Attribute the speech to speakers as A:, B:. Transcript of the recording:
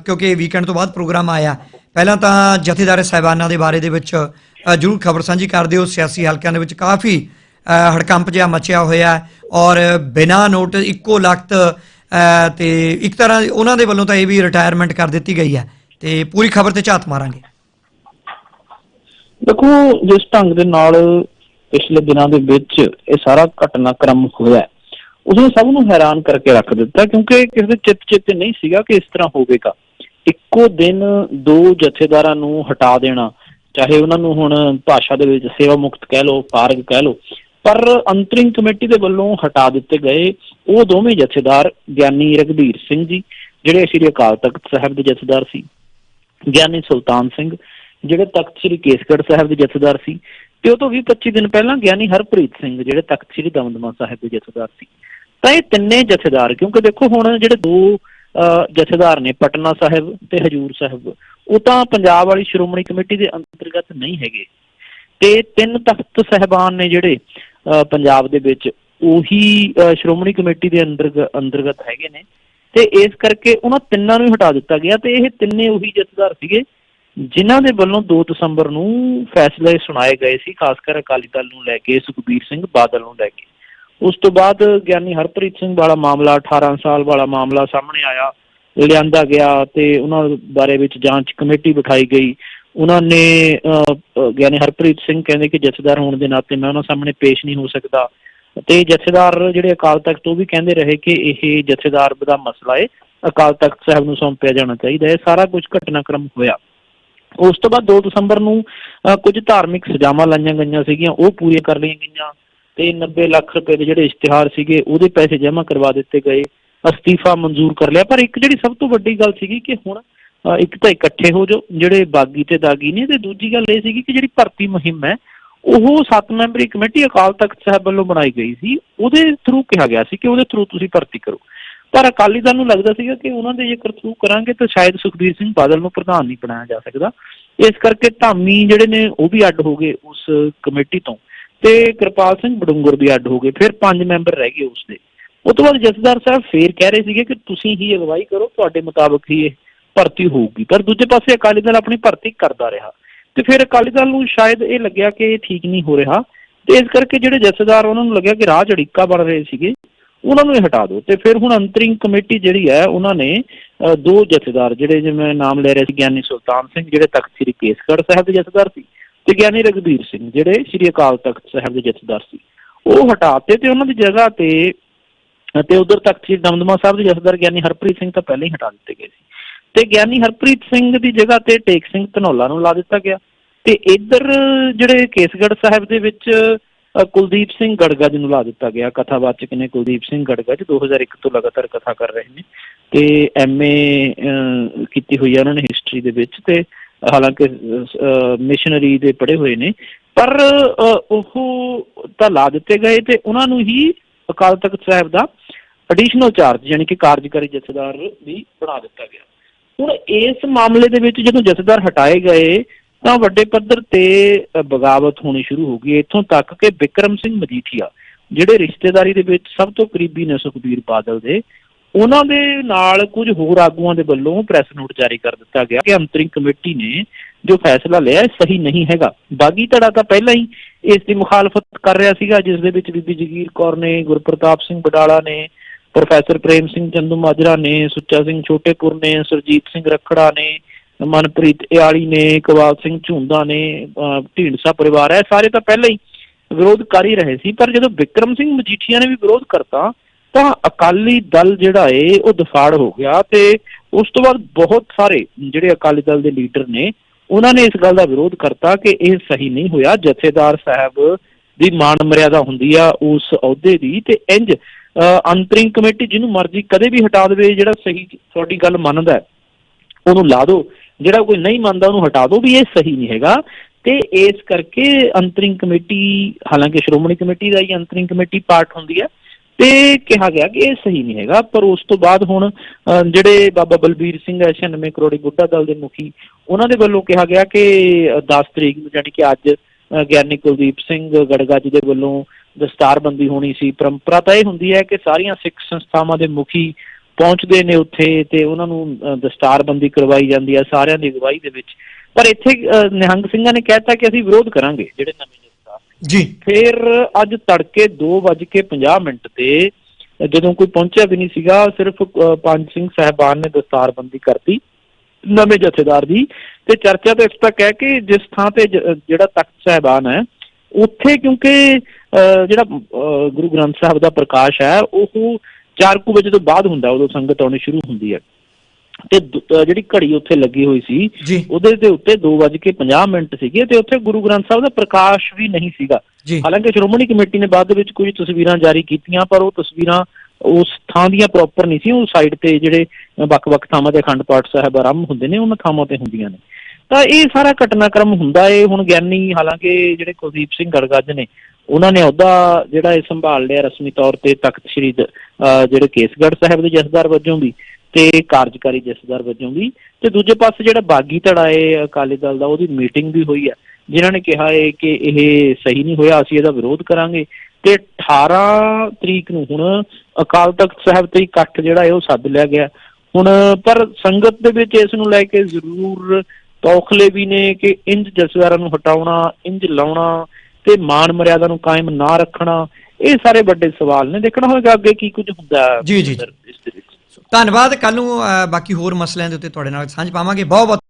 A: ਕਿਉਂਕਿ ਵੀਕਐਂਡ ਤੋਂ ਬਾਅਦ ਪ੍ਰੋਗਰਾਮ ਆਇਆ। ਪਹਿਲਾਂ ਤਾਂ ਜਥੇਦਾਰ ਸਾਹਿਬਾਨਾਂ ਦੇ ਬਾਰੇ ਦੇ ਵਿੱਚ ਜ਼ਰੂਰ ਖਬਰ ਸਾਂਝੀ ਕਰ ਦਿਓ। ਸਿਆਸੀ ਹਲਕਿਆਂ ਦੇ ਵਿੱਚ ਕਾਫੀ ਹੜਕੰਪ ਜਿਹਾ ਮਚਿਆ ਹੋਇਆ ਔਰ ਬਿਨਾਂ ਨੋਟ ਇੱਕੋ ਲਖਤ ਤੇ ਇੱਕ ਤਰ੍ਹਾਂ ਉਹਨਾਂ ਦੇ ਵੱਲੋਂ ਤਾਂ ਇਹ ਵੀ ਰਿਟਾਇਰਮੈਂਟ ਕਰ ਦਿੱਤੀ ਗਈ ਹੈ। ਤੇ ਪੂਰੀ ਖਬਰ ਤੇ ਝਾਤ ਮਾਰਾਂਗੇ।
B: ਦੇਖੋ, ਜਿਸ ਢੰਗ ਦੇ ਨਾਲ ਪਿਛਲੇ ਦਿਨਾਂ ਦੇ ਵਿੱਚ ਇਹ ਸਾਰਾ ਘਟਨਾਕ੍ਰਮ ਹੋਇਆ ਉਸਨੇ ਸਭ ਨੂੰ ਹੈਰਾਨ ਕਰਕੇ ਰੱਖ ਦਿੱਤਾ ਕਿਉਂਕਿ ਕਿਸੇ ਦੇ ਚਿੱਤ ਚਿੱਤ ਨਹੀਂ ਸੀਗਾ ਕਿ ਇਸ ਤਰ੍ਹਾਂ ਹੋਵੇਗਾ। ਇੱਕੋ ਦਿਨ ਦੋ ਜਥੇਦਾਰਾਂ ਨੂੰ ਹਟਾ ਦੇਣਾ, ਚਾਹੇ ਉਹਨਾਂ ਨੂੰ ਹੁਣ ਭਾਸ਼ਾ ਦੇ ਵਿੱਚ ਸੇਵਾ ਮੁਕਤ ਕਹਿ ਲਓ ਪਾਰਗ ਕਹਿ ਲਓ, ਪਰ ਅੰਤਰਿੰਗ ਕਮੇਟੀ ਦੇ ਵੱਲੋਂ ਹਟਾ ਦਿੱਤੇ ਗਏ ਉਹ ਦੋਵੇਂ ਜਥੇਦਾਰ ਗਿਆਨੀ ਰਗਵੀਰ ਸਿੰਘ ਜੀ, ਜਿਹੜੇ ਸ੍ਰੀ ਅਕਾਲ ਤਖਤ ਸਾਹਿਬ ਦੇ ਜਥੇਦਾਰ ਸੀ, ਗਿਆਨੀ ਸੁਲਤਾਨ ਸਿੰਘ, ਜਿਹੜੇ ਤਖਤ ਸ੍ਰੀ ਕੇਸਗੜ੍ਹ ਸਾਹਿਬ ਦੇ ਜਥੇਦਾਰ ਸੀ ਤੇ ਉਹ ਤੋਂ 20 25 ਦਿਨ ਪਹਿਲਾਂ ਗਿਆਨੀ ਹਰਪ੍ਰੀਤ ਸਿੰਘ, ਜਿਹੜੇ ਤਖਤ ਸ੍ਰੀ ਦਮਦਮਾ ਸਾਹਿਬ ਦੇ ਜਥੇਦਾਰ ਸੀ। ਤਾਂ ਇਹ ਤਿੰਨੇ ਜਥੇਦਾਰ, ਕਿਉਂਕਿ ਦੇਖੋ ਹੁਣ ਜਿਹੜੇ ਦੋ ਜਥੇਦਾਰ ਨੇ, ਪਟਨਾ ਸਾਹਿਬ ਤੇ ਹਜੂਰ ਸਾਹਿਬ। ਉਹ ਤਾਂ ਪੰਜਾਬ ਵਾਲੀ ਸ਼੍ਰੋਮਣੀ ਕਮੇਟੀ ਦੇ ਅੰਤਰਗਤ ਨਹੀਂ ਹੈਗੇ। ਤੇ ਤਿੰਨ ਤਖਤ ਸਹਿਬਾਨ ਨੇ ਜਿਹੜੇ ਪੰਜਾਬ ਦੇ ਵਿੱਚ, ਉਹੀ ਸ਼੍ਰੋਮਣੀ ਕਮੇਟੀ ਦੇ ਅੰਦਰ ਅੰਤਰਗਤ ਹੈਗੇ ਨੇ। ਤੇ ਇਸ ਕਰਕੇ ਉਹਨਾਂ ਤਿੰਨਾਂ ਨੂੰ ਹੀ ਹਟਾ ਦਿੱਤਾ ਗਿਆ ਤੇ ਇਹ ਤਿੰਨੇ ਉਹੀ ਜਥੇਦਾਰ ਸੀਗੇ, ਜਿਨ੍ਹਾਂ ਦੇ ਵੱਲੋਂ 2 ਦਸੰਬਰ ਨੂੰ ਫੈਸਲੇ ਸੁਣਾਏ ਗਏ ਸੀ, ਖਾਸ ਕਰ ਅਕਾਲੀ ਦਲ ਨੂੰ ਲੈ ਕੇ, ਸੁਖਬੀਰ ਸਿੰਘ ਬਾਦਲ ਨੂੰ ਲੈ ਕੇ। ਉਸ ਤੋਂ ਬਾਅਦ ਗਿਆਨੀ ਹਰਪ੍ਰੀਤ ਸਿੰਘ ਵਾਲਾ ਮਾਮਲਾ 18 ਸਾਲ ਵਾਲਾ ਮਾਮਲਾ ਸਾਹਮਣੇ ਆਇਆ ਲਿਆਂਦਾ ਗਿਆ ਤੇ ਉਹਨਾਂ ਬਾਰੇ ਵਿੱਚ ਜਾਂਚ ਕਮੇਟੀ ਬਿਠਾਈ ਗਈ। ਉਹਨਾਂ ਨੇ ਗਿਆਨੀ ਹਰਪ੍ਰੀਤ ਸਿੰਘ ਕਹਿੰਦੇ ਕਿ ਜਥੇਦਾਰ ਹੋਣ ਦੇ ਨਾਤੇ ਮੈਂ ਉਹਨਾਂ ਸਾਹਮਣੇ ਪੇਸ਼ ਨਹੀਂ ਹੋ ਸਕਦਾ। ਤੇ ਜਥੇਦਾਰ ਜਿਹੜੇ ਅਕਾਲ ਤਖਤ ਉਹ ਵੀ ਕਹਿੰਦੇ ਰਹੇ ਕਿ ਇਹ ਜਥੇਦਾਰ ਦਾ ਮਸਲਾ ਹੈ ਅਕਾਲ ਤਖਤ ਸਾਹਿਬ ਨੂੰ ਸੌਂਪਿਆ ਜਾਣਾ ਚਾਹੀਦਾ ਹੈ ਸਾਰਾ ਕੁਝ ਘਟਨਾਕ੍ਰਮ ਹੋਇਆ। ਉਸ ਤੋਂ ਬਾਅਦ 2 ਦਸੰਬਰ ਨੂੰ ਅਹ, ਕੁਝ ਧਾਰਮਿਕ ਸਜ਼ਾਵਾਂ ਲਾਈਆਂ ਗਈਆਂ ਸੀਗੀਆਂ ਉਹ ਪੂਰੀਆਂ ਕਰ ਲਈਆਂ ਗਈਆਂ। ਤੇ 90 ਲੱਖ ਰੁਪਏ ਦੇ ਜਿਹੜੇ ਇਸ਼ਤਿਹਾਰ ਸੀਗੇ, ਉਹਦੇ ਪੈਸੇ ਜਮ੍ਹਾਂ ਕਰਵਾ ਦਿੱਤੇ ਗਏ, ਅਸਤੀਫਾ ਮਨਜ਼ੂਰ ਕਰ ਲਿਆ। ਪਰ ਇੱਕ ਜਿਹੜੀ ਸਭ ਤੋਂ ਵੱਡੀ ਗੱਲ ਸੀਗੀ ਕਿ ਹੁਣ ਇੱਕ ਤਾਂ ਇਕੱਠੇ ਹੋ ਜੋ ਜਿਹੜੇ ਬਾਗੀ ਤੇ ਦਾਗੀ ਨੇ, ਤੇ ਦੂਜੀ ਗੱਲ ਇਹ ਸੀਗੀ ਕਿ ਜਿਹੜੀ ਭਰਤੀ ਮੁਹਿੰਮ ਹੈ, ਉਹ ਸੱਤ ਮੈਂਬਰੀ ਕਮੇਟੀ ਅਕਾਲ ਤਖਤ ਸਾਹਿਬ ਵੱਲੋਂ ਬਣਾਈ ਗਈ ਸੀ। ਉਹਦੇ ਥਰੂ ਕਿਹਾ ਗਿਆ ਸੀ ਕਿ ਉਹਦੇ ਥਰੂ ਤੁਸੀਂ ਭਰਤੀ ਕਰੋ। ਪਰ ਅਕਾਲੀ ਦਲ ਨੂੰ ਲੱਗਦਾ ਸੀਗਾ ਕਿ ਉਹਨਾਂ ਦੇ ਜੇਕਰ ਥਰੂ ਕਰਾਂਗੇ, ਤਾਂ ਸ਼ਾਇਦ ਸੁਖਬੀਰ ਸਿੰਘ ਬਾਦਲ ਨੂੰ ਪ੍ਰਧਾਨ ਨਹੀਂ ਬਣਾਇਆ ਜਾ ਸਕਦਾ। ਇਸ ਕਰਕੇ ਧਾਮੀ ਜਿਹੜੇ ਨੇ, ਉਹ ਵੀ ਅੱਡ ਹੋ ਗਏ ਉਸ ਕਮੇਟੀ ਤੋਂ। ਤੇ ਕਿਰਪਾਲ ਸਿੰਘ ਬਡੂੰਗਰ ਵੀ ਅੱਡ ਹੋ ਗਏ ਫਿਰ ਪੰਜ ਮੈਂਬਰ ਰਹਿ ਗਏ ਉਸ ਦੇ ਉਸ ਤੋਂ ਬਾਅਦ ਜਥੇਦਾਰ ਸਾਹਿਬ ਫੇਰ ਕਹਿ ਰਹੇ ਸੀਗੇ ਕਿ ਤੁਸੀਂ ਹੀ ਅਗਵਾਈ ਕਰੋ ਤੁਹਾਡੇ ਮੁਤਾਬਕ ਹੀ ਇਹ ਭਰਤੀ ਹੋਊਗੀ। ਪਰ ਦੂਜੇ ਪਾਸੇ ਅਕਾਲੀ ਦਲ ਆਪਣੀ ਭਰਤੀ ਕਰਦਾ ਰਿਹਾ। ਤੇ ਫਿਰ ਅਕਾਲੀ ਦਲ ਨੂੰ ਸ਼ਾਇਦ ਇਹ ਲੱਗਿਆ ਕਿ ਇਹ ਠੀਕ ਨਹੀਂ ਹੋ ਰਿਹਾ। ਤੇ ਇਸ ਕਰਕੇ ਜਿਹੜੇ ਜਥੇਦਾਰ ਉਹਨਾਂ ਨੂੰ ਲੱਗਿਆ ਕਿ ਰਾਹ ਝੜੀਕਾ ਬਣ ਰਹੇ ਸੀਗੇ ਉਹਨਾਂ ਨੂੰ ਹਟਾ ਦਿਓ। ਤੇ ਫਿਰ ਹੁਣ ਅੰਤਰਿੰਗ ਕਮੇਟੀ ਜਿਹੜੀ ਹੈ ਉਹਨਾਂ ਨੇ ਅਹ, ਦੋ ਜਥੇਦਾਰ ਜਿਹੜੇ ਜਿਵੇਂ ਨਾਮ ਲੈ ਰਹੇ ਸੀ ਗਿਆਨੀ ਸੁਲਤਾਨ ਸਿੰਘ ਜਿਹੜੇ ਤਖਤ ਸ੍ਰੀ ਕੇਸਗੜ੍ਹ ਸਾਹਿਬ ਦੇ ਜਥੇਦਾਰ ਸੀ ਤੇ ਗਿਆਨੀ ਰਗਵੀਰ ਸਿੰਘ ਜਿਹੜੇ ਸ੍ਰੀ ਅਕਾਲ ਤਖਤ ਸਾਹਿਬ ਦੇ ਜਥੇਦਾਰ ਸੀ, ਉਹ ਹਟਾਤੇ ਤੇ ਉਹਨਾਂ ਦੀ ਜਗ੍ਹਾ ਤੇ ਤੇ ਉਧਰ ਤਖਤ ਸ੍ਰੀ ਦਮਦਮਾ ਸਾਹਿਬ ਦੇ ਜਥੇਦਾਰ ਗਿਆਨੀ ਹਰਪ੍ਰੀਤ ਸਿੰਘ ਤਾਂ ਪਹਿਲਾਂ ਹੀ ਹਟਾ ਦਿੱਤੇ ਗਏ ਸੀ। ਤੇ ਗਿਆਨੀ ਹਰਪ੍ਰੀਤ ਸਿੰਘ ਦੀ ਜਗ੍ਹਾ ਤੇ ਟੇਕ ਸਿੰਘ ਧਨੌਲਾ ਨੂੰ ਲਾ ਦਿੱਤਾ ਗਿਆ। ਤੇ ਇੱਧਰ ਜਿਹੜੇ ਕੇਸਗੜ੍ਹ ਸਾਹਿਬ ਦੇ ਵਿੱਚ ਕੁਲਦੀਪ ਸਿੰਘ ਗੜਗੜ ਨੂੰ ਲਾ ਦਿੱਤਾ ਗਿਆ। ਕਥਾਵਾਚਕ ਨੇ ਕੁਲਦੀਪ ਸਿੰਘ ਗੜਗੜ 2001 ਤੋਂ ਲਗਾਤਾਰ ਕਥਾ ਕਰ ਰਹੇ ਨੇ। ਤੇ ਐਮਏ ਕੀਤੀ ਹੋਈ ਹੈ ਉਹਨਾਂ ਨੇ ਹਿਸਟਰੀ ਦੇ ਵਿੱਚ। ਤੇ ਹਾਲਾਂਕਿ ਮਿਸ਼ਨਰੀ ਦੇ ਪੜ੍ਹੇ ਹੋਏ ਨੇ, ਪਰ ਉਹ ਤਾਂ ਲਾ ਦਿੱਤੇ ਗਏ ਤੇ ਉਹਨਾਂ ਨੂੰ ਹੀ ਅਕਾਲ ਤਖਤ ਸਾਹਿਬ ਦਾ ਐਡੀਸ਼ਨਲ ਚਾਰਜ ਯਾਨੀ ਕਿ ਕਾਰਜਕਾਰੀ ਜਥੇਦਾਰ ਵੀ ਬਣਾ ਦਿੱਤਾ ਗਿਆ। ਹੁਣ ਇਸ ਮਾਮਲੇ ਦੇ ਵਿੱਚ ਜਦੋਂ ਜਥੇਦਾਰ ਹਟਾਏ ਗਏ, ਤਾਂ ਵੱਡੇ ਪੱਧਰ ਤੇ ਬਗਾਵਤ ਹੋਣੀ ਸ਼ੁਰੂ ਹੋ ਗਈ। ਇੱਥੋਂ ਤੱਕ ਕਿ ਵਿਕਰਮ ਸਿੰਘ ਮਜੀਠੀਆ, ਜਿਹੜੇ ਰਿਸ਼ਤੇਦਾਰੀ ਦੇ ਵਿੱਚ ਸਭ ਤੋਂ ਕਰੀਬੀ ਨੇ ਸੁਖਬੀਰ ਬਾਦਲ ਦੇ ਉਹਨਾਂ ਦੇ ਨਾਲ ਕੁਝ ਹੋਰ ਆਗੂਆਂ ਦੇ ਵੱਲੋਂ ਪ੍ਰੈਸ ਨੋਟ ਜਾਰੀ ਕਰ ਦਿੱਤਾ ਗਿਆ ਕਿ ਅੰਤਰਿੰਗ ਕਮੇਟੀ ਨੇ ਜੋ ਫੈਸਲਾ ਲਿਆ ਇਹ ਸਹੀ ਨਹੀਂ ਹੈਗਾ। ਬਾਗੀ ਧੜਾ ਤਾਂ ਪਹਿਲਾਂ ਹੀ ਇਸ ਦੀ ਮੁਖਾਲਫਤ ਕਰ ਰਿਹਾ ਸੀਗਾ, ਜਿਸ ਦੇ ਵਿੱਚ ਬੀਬੀ ਜਗੀਰ ਕੌਰ ਨੇ, ਗੁਰਪ੍ਰਤਾਪ ਸਿੰਘ ਬਡਾਲਾ ਨੇ, ਪ੍ਰੋਫੈਸਰ ਪ੍ਰੇਮ ਸਿੰਘ ਚੰਦੂ ਮਾਜਰਾ ਨੇ, ਸੁੱਚਾ ਸਿੰਘ ਛੋਟੇਪੁਰ ਨੇ, ਸੁਰਜੀਤ ਸਿੰਘ ਰਖੜਾ ਨੇ, ਮਨਪ੍ਰੀਤ ਇਆਲੀ ਨੇ, ਇਕਬਾਲ ਸਿੰਘ ਝੁੰਦਾ ਨੇ ਢੀਂਡਸਾ ਪਰਿਵਾਰ ਹੈ ਸਾਰੇ ਤਾਂ ਪਹਿਲਾਂ ਹੀ ਵਿਰੋਧ ਕਰ ਹੀ ਰਹੇ ਸੀ। ਪਰ ਜਦੋਂ ਵਿਕਰਮ ਸਿੰਘ ਮਜੀਠੀਆ ਨੇ ਵੀ ਵਿਰੋਧ ਕਰਤਾ ਤਾਂ ਅਕਾਲੀ ਦਲ ਜਿਹੜਾ ਏ ਉਹ ਦਫਾੜ ਹੋ ਗਿਆ ਤੇ ਉਸ ਤੋਂ ਬਾਅਦ ਬਹੁਤ ਸਾਰੇ ਜਿਹੜੇ ਅਕਾਲੀ ਦਲ ਦੇ ਲੀਡਰ ਨੇ ਉਹਨਾਂ ਨੇ ਇਸ ਗੱਲ ਦਾ ਵਿਰੋਧ ਕਰਤਾ ਕਿ ਇਹ ਸਹੀ ਨਹੀਂ ਹੋਇਆ। ਜਥੇਦਾਰ ਸਾਹਿਬ ਦੀ ਮਾਣ ਮਰਿਆਦਾ ਹੁੰਦੀ ਆ ਉਸ ਅਹੁਦੇ ਦੀ ਤੇ ਇੰਜ ਅਹ, ਅੰਤਰਿੰਗ ਕਮੇਟੀ ਜਿਹਨੂੰ ਮਰਜ਼ੀ ਕਦੇ ਵੀ ਹਟਾ ਦੇਵੇ ਜਿਹੜਾ ਸਹੀ ਤੁਹਾਡੀ ਗੱਲ ਮੰਨਦਾ ਉਹਨੂੰ ਲਾ ਦਿਓ ਜਿਹੜਾ ਕੋਈ ਨਹੀਂ ਮੰਨਦਾ ਉਹਨੂੰ ਹਟਾ ਦਿਓ ਵੀ ਇਹ ਸਹੀ ਨਹੀਂ ਹੈਗਾ। ਤੇ ਇਸ ਕਰਕੇ ਅੰਤਰਿੰਗ ਕਮੇਟੀ ਹਾਲਾਂਕਿ ਸ਼੍ਰੋਮਣੀ ਕਮੇਟੀ ਦਾ ਹੀ ਅੰਤਰਿੰਗ ਕਮੇਟੀ ਪਾਰਟ ਹੁੰਦੀ ਹੈ ਤੇ ਕਿਹਾ ਗਿਆ ਕਿ ਇਹ ਸਹੀ ਨਹੀਂ ਹੈਗਾ ਪਰ ਉਸ ਤੋਂ ਬਾਅਦ ਹੁਣ ਅਹ, ਜਿਹੜੇ ਬਾਬਾ ਬਲਬੀਰ ਸਿੰਘ ਹੈ 96 ਕਰੋੜੀ ਬੁੱਢਾ ਦਲ ਦੇ ਮੁਖੀ ਉਹਨਾਂ ਦੇ ਵੱਲੋਂ ਕਿਹਾ ਗਿਆ ਕਿ ਅਹ, 10 ਤਰੀਕ ਨੂੰ ਜਾਨੀ ਕਿ ਅੱਜ ਗਿਆਨੀ ਕੁਲਦੀਪ ਸਿੰਘ ਗੜਗਾ ਜੀ ਦੇ ਵੱਲੋਂ ਦਸਤਾਰਬੰਦੀ ਹੋਣੀ ਸੀ। ਪਰੰਪਰਾ ਤਾਂ ਇਹ ਹੁੰਦੀ ਹੈ ਕਿ ਸਾਰੀਆਂ ਸਿੱਖ ਸੰਸਥਾਵਾਂ ਦੇ ਮੁਖੀ ਪਹੁੰਚਦੇ ਨੇ ਉੱਥੇ ਤੇ ਉਹਨਾਂ ਨੂੰ ਦਸਤਾਰਬੰਦੀ ਕਰਵਾਈ ਜਾਂਦੀ ਹੈ ਸਾਰਿਆਂ ਦੀ ਅਗਵਾਈ ਦੇ ਵਿੱਚ। ਪਰ ਇੱਥੇ ਅ, ਨਿਹੰਗ ਸਿੰਘਾਂ ਨੇ ਕਹਿਤਾ ਕਿ ਅਸੀਂ ਵਿਰੋਧ ਕਰਾਂਗੇ ਜਿਹੜੇ ਨਵੇਂ
A: ਜੀ।
B: ਫਿਰ ਅੱਜ ਤੜਕੇ 2:50 ਮਿੰਟ ਤੇ ਜਦੋਂ ਕੋਈ ਪਹੁੰਚਿਆ ਵੀ ਨਹੀਂ ਸੀਗਾ ਸਿਰਫ ਪੰਜ ਸਿੰਘ ਸਹਿਬਾਨ ਨੇ ਦਸਤਾਰਬੰਦੀ ਕਰਤੀ ਨਵੇਂ ਜਥੇਦਾਰ ਦੀ। ਤੇ ਚਰਚਾ ਤਾਂ ਇਸ ਤੱਕ ਹੈ ਕਿ ਜਿਸ ਥਾਂ ਤੇ ਜਿਹੜਾ ਤਖਤ ਸਹਿਬਾਨ ਹੈ ਉੱਥੇ ਕਿਉਂਕਿ ਅ, ਜਿਹੜਾ ਗੁਰੂ ਗ੍ਰੰਥ ਸਾਹਿਬ ਦਾ ਪ੍ਰਕਾਸ਼ ਹੈ ਉਹ 4 ਵਜੇ ਤੋਂ ਬਾਅਦ ਹੁੰਦਾ ਉਦੋਂ ਸੰਗਤ ਆਉਣੀ ਸ਼ੁਰੂ ਹੁੰਦੀ ਹੈ। ਤੇ ਜਿਹੜੀ ਘੜੀ ਉੱਥੇ ਲੱਗੀ ਹੋਈ ਸੀ ਉਹਦੇ ਦੇ ਉੱਤੇ 2:50 ਮਿੰਟ ਸੀਗੇ ਤੇ ਉੱਥੇ ਗੁਰੂ ਗ੍ਰੰਥ ਸਾਹਿਬ ਦਾ ਪ੍ਰਕਾਸ਼ ਵੀ ਨਹੀਂ ਸੀਗਾ। ਹਾਲਾਂਕਿ ਸ਼੍ਰੋਮਣੀ ਕਮੇਟੀ ਨੇ ਬਾਅਦ ਦੇ ਵਿੱਚ ਕੁਝ ਤਸਵੀਰਾਂ ਜਾਰੀ ਕੀਤੀਆਂ ਪਰ ਉਹ ਤਸਵੀਰਾਂ ਉਸ ਥਾਂ ਦੀਆਂ ਪ੍ਰੋਪਰ ਨਹੀਂ ਸੀ ਉਹ ਸਾਈਡ ਤੇ ਜਿਹੜੇ ਵੱਖ-ਵੱਖ ਥਾਵਾਂ ਤੇ ਅਖੰਡ ਪਾਠ ਸਾਹਿਬ ਆਰੰਭ ਹੁੰਦੇ ਨੇ ਉਹਨਾਂ ਥਾਵਾਂ ਤੇ ਹੁੰਦੀਆਂ ਨੇ। ਤਾਂ ਇਹ ਸਾਰਾ ਘਟਨਾਕ੍ਰਮ ਹੁੰਦਾ ਏ ਹੁਣ ਗਿਆਨੀ ਹਾਲਾਂਕਿ ਜਿਹੜੇ ਕੁਲਦੀਪ ਸਿੰਘ ਗੜਗੱਜ ਨੇ ਉਹਨਾਂ ਨੇ ਉਹਦਾ ਜਿਹੜਾ ਇਹ ਸੰਭਾਲ ਲਿਆ ਰਸਮੀ ਤੌਰ ਤੇ ਤਖਤ ਸ੍ਰੀ ਜਿਹੜੇ ਕੇਸਗੜ੍ਹ ਸਾਹਿਬ ਦੇ ਜਥੇਦਾਰ ਵਜੋਂ ਵੀ। ਤੇ ਕਾਰਜਕਾਰੀ ਜਥੇਦਾਰ ਵਜੋਂ ਵੀ। ਤੇ ਦੂਜੇ ਪਾਸੇ ਜਿਹੜਾ ਬਾਗੀ ਧੜਾ ਏ ਅਕਾਲੀ ਦਲ ਦਾ ਉਹਦੀ ਮੀਟਿੰਗ ਵੀ ਹੋਈ ਹੈ। ਜਿਨ੍ਹਾਂ ਨੇ ਕਿਹਾ ਏ ਕਿ ਇਹ ਸਹੀ ਨਹੀਂ ਹੋਇਆ ਅਸੀਂ ਇਹਦਾ ਵਿਰੋਧ ਕਰਾਂਗੇ। ਤੇ 18 ਤਰੀਕ ਨੂੰ ਹੁਣ ਅਕਾਲ ਤਖਤ ਸਾਹਿਬ ਤੇ ਇਕੱਠ ਜਿਹੜਾ ਹੈ ਉਹ ਸੱਦ ਲਿਆ ਗਿਆ। ਹੁਣ ਪਰ ਸੰਗਤ ਦੇ ਵਿੱਚ ਇਸ ਨੂੰ ਲੈ ਕੇ ਜ਼ਰੂਰ ਤੌਖਲੇ ਵੀ ਨੇ ਕਿ ਇੰਜ ਜਸਵਾਰਾਂ ਨੂੰ ਹਟਾਉਣਾ ਇੰਜ ਲਾਉਣਾ ਤੇ ਮਾਨ ਮਰਿਆਦਾ ਨੂੰ ਕਾਇਮ ਨਾ ਰੱਖਣਾ ਇਹ ਸਾਰੇ ਵੱਡੇ ਸਵਾਲ ਨੇ। ਦੇਖਣਾ ਹੋਵੇਗਾ ਅੱਗੇ ਕੀ ਕੁਝ ਹੁੰਦਾ। ਹੈ
A: ਜੀ, ਜੀ, ਜੀ।
B: ਇਸ ਦੇ ਵਿੱਚ
A: ਧੰਨਵਾਦ ਕੱਲ ਨੂੰ ਅ, ਬਾਕੀ ਹੋਰ ਮਸਲਿਆਂ ਦੇ ਉੱਤੇ ਤੁਹਾਡੇ ਨਾਲ ਸਾਂਝ ਪਾਵਾਂਗੇ। ਬਹੁਤ ਬਹੁਤ